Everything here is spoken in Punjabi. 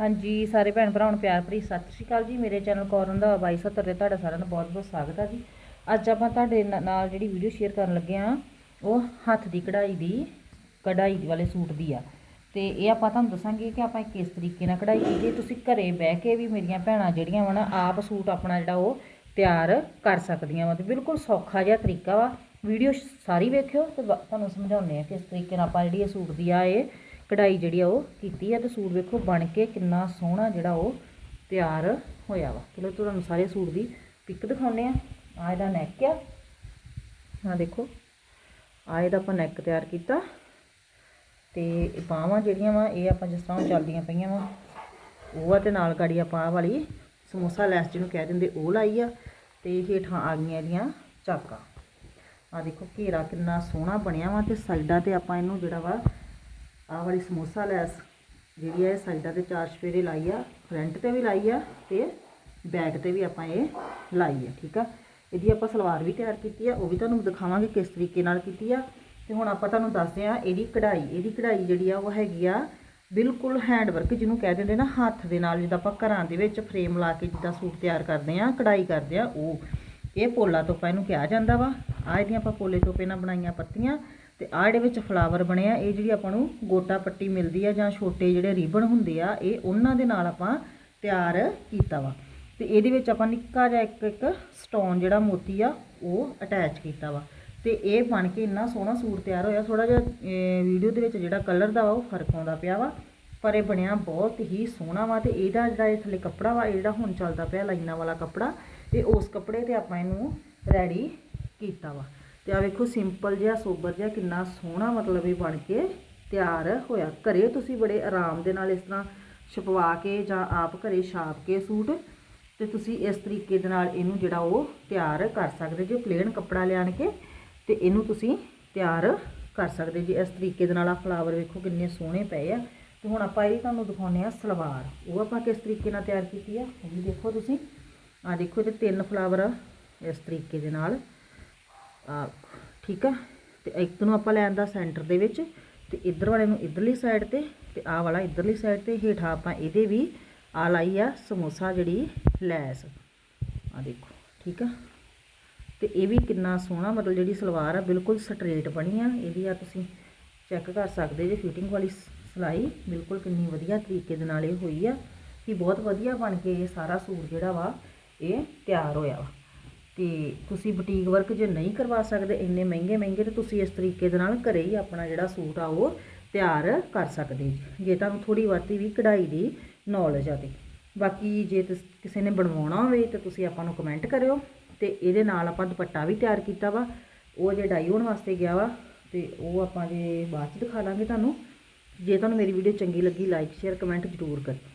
ਹਾਂਜੀ, ਸਾਰੇ ਭੈਣ ਭਰਾਵਾਂ ਨੂੰ ਪਿਆਰ ਭਰੀ ਸਤਿ ਸ਼੍ਰੀ ਅਕਾਲ ਜੀ। ਮੇਰੇ ਚੈਨਲ ਕੌਰਨ ਦਾ 2270 ਤੇ ਤੁਹਾਡਾ ਸਾਰਿਆਂ ਦਾ ਬਹੁਤ ਬਹੁਤ ਸਵਾਗਤ ਆ ਜੀ। ਅੱਜ ਆਪਾਂ ਤੁਹਾਡੇ ਨਾ- ਨਾਲ ਜਿਹੜੀ ਵੀਡੀਓ ਸ਼ੇਅਰ ਕਰਨ ਲੱਗੇ ਆ ਉਹ ਹੱਥ ਦੀ ਕਢਾਈ ਦੀ, ਕਢਾਈ ਵਾਲੇ ਸੂਟ ਦੀ ਆ। ਤੇ ਇਹ ਆਪਾਂ ਤੁਹਾਨੂੰ ਦੱਸਾਂਗੇ ਕਿ ਆਪਾਂ ਕਿਸ ਤਰੀਕੇ ਨਾਲ ਕਢਾਈ ਕੀਤੀ। ਤੁਸੀਂ ਘਰੇ ਬਹਿ ਕੇ ਵੀ ਮੇਰੀਆਂ ਭੈਣਾਂ ਜਿਹੜੀਆਂ ਵਾ ਨਾ, ਆਪ ਸੂਟ ਆਪਣਾ ਜਿਹੜਾ ਉਹ ਤਿਆਰ ਕਰ ਸਕਦੀਆਂ ਵਾ। ਤੇ ਬਿਲਕੁਲ ਸੌਖਾ ਜਿਹਾ ਤਰੀਕਾ ਵਾ। ਵੀਡੀਓ ਸਾਰੀ ਵੇਖਿਓ ਤੇ ਬ- ਤੁਹਾਨੂੰ ਸਮਝਾਉਂਦੇ ਆ ਕਿਸ ਤਰੀਕੇ ਨਾਲ ਆਪਾਂ ਜਿਹੜੀ ਇਹ ਸੂਟ ਦੀ ਆ, ਇਹ ਕਢਾਈ ਜਿਹੜੀ ਆ ਉਹ ਕੀਤੀ ਆ ਤੇ ਸੂਟ ਵੇਖੋ ਬਣ ਕੇ ਕਿੰਨਾ ਸੋਹਣਾ ਜਿਹੜਾ ਉਹ ਤਿਆਰ ਹੋਇਆ ਵਾ। ਚਲੋ ਤੁਹਾਨੂੰ ਸਾਰੇ ਸੂਟ ਦੀ ਪਿਕ ਦਿਖਾਉਂਦੇ ਆ। ਆ ਇਹਦਾ ਨੈਕ ਆ। ਆ ਦੇਖੋ ਆ ਇਹਦਾ ਆਪਾਂ ਨੈਕ ਤਿਆਰ ਕੀਤਾ। ਤੇ ਇਹ ਬਾਹਾਂ ਜਿਹੜੀਆਂ ਵਾ, ਇਹ ਆਪਾਂ ਜਿਸ ਤਰ੍ਹਾਂ ਚੱਲਦੀਆਂ ਪਈਆਂ ਵਾ, ਉਹ ਆ ਤੇ ਨਾਲ ਗਾੜੀ ਆਪਾਂ ਆਹ ਵਾਲੀ ਸਮੋਸਾ ਲੈਸ ਜਿਹਨੂੰ ਕਹਿ ਦਿੰਦੇ, ਉਹ ਲਾਈ ਆ ਤੇ ਹੇਠਾਂ ਆ ਗਈਆਂ ਇਹਦੀਆਂ ਚਾਕਾਂ। ਆ ਦੇਖੋ ਘੇਰਾ ਕਿੰਨਾ ਸੋਹਣਾ ਬਣਿਆ ਵਾ ਤੇ ਸਾਈਡਾਂ ਤੇ ਆਪਾਂ ਇਹਨੂੰ ਜਿਹੜਾ ਵਾ ਆਹ ਵਾਲੀ ਸਮੋਸਾ ਲੈਸ ਜਿਹੜੀ ਹੈ ਇਹ ਸਾਈਡਾਂ ਤੇ ਚਾਰ ਸਪੇਰੇ ਲਾਈ ਆ, ਫਰੰਟ ਤੇ ਵੀ ਲਾਈ ਆ ਤੇ ਬੈਕ ਤੇ ਵੀ ਆਪਾਂ ਇਹ ਲਾਈ ਆ, ਠੀਕ ਆ? ਇਹਦੀ ਆਪਾਂ ਸਲਵਾਰ ਵੀ ਤਿਆਰ ਕੀਤੀ ਆ, ਉਹ ਵੀ ਤੁਹਾਨੂੰ ਦਿਖਾਵਾਂਗੇ ਕਿਸ ਤਰੀਕੇ ਨਾਲ ਕੀਤੀ ਆ। ਤੇ ਹੁਣ ਆਪਾਂ ਤੁਹਾਨੂੰ ਦੱਸਦੇ ਆ ਇਹਦੀ ਕਢਾਈ ਇਹਦੀ ਕਢਾਈ ਜਿਹੜੀ ਆ ਉਹ ਹੈਗੀ ਆ ਬਿਲਕੁਲ ਹੈਂਡ ਵਰਕ ਜਿਹਨੂੰ ਕਹਿ ਦਿੰਦੇ ਨਾ ਹੱਥ ਦੇ ਨਾਲ, ਜਿੱਦਾਂ ਆਪਾਂ ਘਰਾਂ ਦੇ ਵਿੱਚ ਫਰੇਮ ਲਾ ਕੇ ਜਿੱਦਾਂ ਸੂਟ ਤਿਆਰ ਕਰਦੇ ਆ ਕਢਾਈ ਕਰਦੇ ਆ ਉਹ ਇਹ ਪੋਲਾ ਤੋਪਾ ਇਹਨੂੰ ਕਿਹਾ ਜਾਂਦਾ ਵਾ। ਆ ਇਹਦੀਆਂ ਆਪਾਂ ਪੋਲੇ ਤੋਪੇ ਨਾਲ ਬਣਾਈਆਂ ਪੱਤੀਆਂ। ਤੇ ਆਹ ਜਿਹੜੇ ਵਿੱਚ ਫਲਾਵਰ ਬਣਿਆ ਇਹ ਜਿਹੜੀ ਆਪਾਂ ਨੂੰ ਗੋਟਾ ਪੱਟੀ ਮਿਲਦੀ ਆ ਜਾਂ ਛੋਟੇ ਜਿਹੜੇ ਰਿਬਨ ਹੁੰਦੇ ਆ, ਇਹ ਉਹਨਾਂ ਦੇ ਨਾਲ ਆਪਾਂ ਤਿਆਰ ਕੀਤਾ ਵਾ। ਤੇ ਇਹਦੇ ਵਿੱਚ ਆਪਾਂ ਨਿੱਕਾ ਜਿਹਾ ਇੱਕ ਇੱਕ ਸਟੋਨ ਜਿਹੜਾ ਮੋਤੀ ਆ, ਉਹ ਅਟੈਚ ਕੀਤਾ ਵਾ। ਤੇ ਇਹ ਬਣ ਕੇ ਇੰਨਾ ਸੋਹਣਾ ਸੂਟ ਤਿਆਰ ਹੋਇਆ ਥੋੜਾ ਜਿਹਾ ਵੀਡੀਓ ਦੇ ਵਿੱਚ ਜਿਹੜਾ ਕਲਰ ਦਾ ਵਾ, ਉਹ ਫ਼ਰਕ ਆਉਂਦਾ ਪਿਆ ਵਾ। ਪਰ ਇਹ ਬਣਿਆ ਬਹੁਤ ਹੀ ਸੋਹਣਾ ਵਾ ਤੇ ਇਹਦਾ ਜਿਹੜਾ ਇਹ ਥੱਲੇ ਕੱਪੜਾ ਵਾ, ਇਹ ਜਿਹੜਾ ਹੁਣ ਚੱਲਦਾ ਪਿਆ ਲਾਈਨਾਂ ਵਾਲਾ ਕੱਪੜਾ, ਤੇ ਉਸ ਕੱਪੜੇ ਤੇ ਆਪਾਂ ਇਹਨੂੰ ਰੈਡੀ ਕੀਤਾ ਵਾ। ਤੇ ਆ ਵੇਖੋ ਸਿੰਪਲ ਜਿਹਾ, ਸੋਬਰ ਜਿਹਾ ਕਿੰਨਾ ਸੋਹਣਾ ਮਤਲਬ ਇਹ ਬਣ ਕੇ ਤਿਆਰ ਹੋਇਆ। ਘਰੇ ਤੁਸੀਂ ਬੜੇ ਆਰਾਮ ਦੇ ਨਾਲ ਇਸ ਤਰ੍ਹਾਂ ਛਪਵਾ ਕੇ ਜਾਂ ਆਪ ਘਰੇ ਛਾਪ ਕੇ ਸੂਟ ਤੇ ਤੁਸੀਂ ਇਸ ਤਰੀਕੇ ਦੇ ਨਾਲ ਇਹਨੂੰ ਜਿਹੜਾ ਉਹ ਤਿਆਰ ਕਰ ਸਕਦੇ ਜੇ ਪਲੇਨ ਕੱਪੜਾ ਲਿਆਣ ਕੇ ਤੇ ਇਹਨੂੰ ਤੁਸੀਂ ਤਿਆਰ ਕਰ ਸਕਦੇ ਜੇ। ਇਸ ਤਰੀਕੇ ਦੇ ਨਾਲ ਆ ਫਲਾਵਰ ਵੇਖੋ ਕਿੰਨੇ ਸੋਹਣੇ ਪਏ ਆ। ਤੇ ਹੁਣ ਆਪਾਂ ਇਹ ਤੁਹਾਨੂੰ ਦਿਖਾਉਂਦੇ ਆ ਸਲਵਾਰ। ਉਹ ਆਪਾਂ ਕਿਸ ਤਰੀਕੇ ਨਾਲ ਤਿਆਰ ਕੀਤੀ ਆ? ਉਹ ਵੀ ਦੇਖੋ ਤੁਸੀਂ। ਆ ਦੇਖੋ, ਇਹਦੇ ਤਿੰਨ ਫਲਾਵਰ ਇਸ ਤਰੀਕੇ ਦੇ ਨਾਲ। ਠੀਕ ਆ? ਤੇ ਇੱਕ ਨੂੰ ਆਪਾਂ ਲੈਣ ਦਾ ਸੈਂਟਰ ਦੇ ਵਿੱਚ, ਤੇ ਇੱਧਰ ਵਾਲੇ ਨੂੰ ਇੱਧਰਲੀ ਸਾਈਡ ਤੇ ਤੇ ਆਹ ਵਾਲਾ ਇੱਧਰਲੀ ਸਾਈਡ ਤੇ, ਹੇਠਾਂ ਆਪਾਂ ਇਹਦੇ ਵੀ ਆ ਲਾਈ ਆ ਸਮੋਸਾ ਜਿਹੜੀ ਲੈਸ। ਆ ਦੇਖੋ, ਠੀਕ ਆ? ਤੇ ਇਹ ਵੀ ਕਿੰਨਾ ਸੋਹਣਾ, ਮਤਲਬ ਜਿਹੜੀ ਸਲਵਾਰ ਆ, ਬਿਲਕੁਲ ਸਟ੍ਰੇਟ ਬਣੀ ਆ। ਇਹਦੀ ਆ ਤੁਸੀਂ ਚੈੱਕ ਕਰ ਸਕਦੇ ਜੇ ਫਿਟਿੰਗ ਵਾਲੀ ਸ- ਸਿਲਾਈ, ਬਿਲਕੁਲ ਕਿੰਨੀ ਵਧੀਆ ਤਰੀਕੇ ਦੇ ਨਾਲ ਇਹ ਹੋਈ ਆ। ਕਿ ਬਹੁਤ ਵਧੀਆ ਬਣ ਕੇ ਇਹ ਸਾਰਾ ਸੂਟ ਜਿਹੜਾ ਵਾ, ਇਹ ਤਿਆਰ ਹੋਇਆ ਵਾ। ਤੇ ਤੁਸੀਂ ਬੁਟੀਕ ਵਰਕ ਜੇ ਨਹੀਂ ਕਰਵਾ ਸਕਦੇ, ਇੰਨੇ ਮਹਿੰਗੇ ਮਹਿੰਗੇ ਤੇ ਤੁਸੀਂ ਇਸ ਤਰੀਕੇ ਦੇ ਨਾਲ ਘਰੇ ਹੀ ਆਪਣਾ ਜਿਹੜਾ ਸੂਟ ਆ ਉਹ ਤਿਆਰ ਕਰ ਸਕਦੇ ਜੀ। ਜੇ ਤੁਹਾਨੂੰ ਥੋੜੀ ਬਹੁਤੀ ਵੀ ਕਢਾਈ ਦੀ ਨੌਲੇਜ ਆ ਤੇ। ਬਾਕੀ ਜੇ ਤੁਸ- ਕਿਸੇ ਨੇ ਬਣਵਾਉਣਾ ਹੋਵੇ ਤਾਂ ਤੁਸੀਂ ਆਪਾਂ ਨੂੰ ਕਮੈਂਟ ਕਰਿਓ ਤੇ ਇਹਦੇ ਨਾਲ ਆਪਾਂ ਦੁਪੱਟਾ ਵੀ ਤਿਆਰ ਕੀਤਾ ਵਾ। ਉਹ ਜੇ ਡਾਈ ਹੋਣ ਵਾਸਤੇ ਗਿਆ ਵਾ ਤੇ ਉਹ ਆਪਾਂ ਜੇ ਬਾਅਦ ਚ ਦਿਖਾ ਦਾਂਗੇ ਤੁਹਾਨੂੰ। ਜੇ ਤੁਹਾਨੂੰ ਮੇਰੀ ਵੀਡੀਓ ਚੰਗੀ ਲੱਗੀ ਲਾਈਕ ਸ਼ੇਅਰ ਕਮੈਂਟ ਜ਼ਰੂਰ ਕਰਿਓ।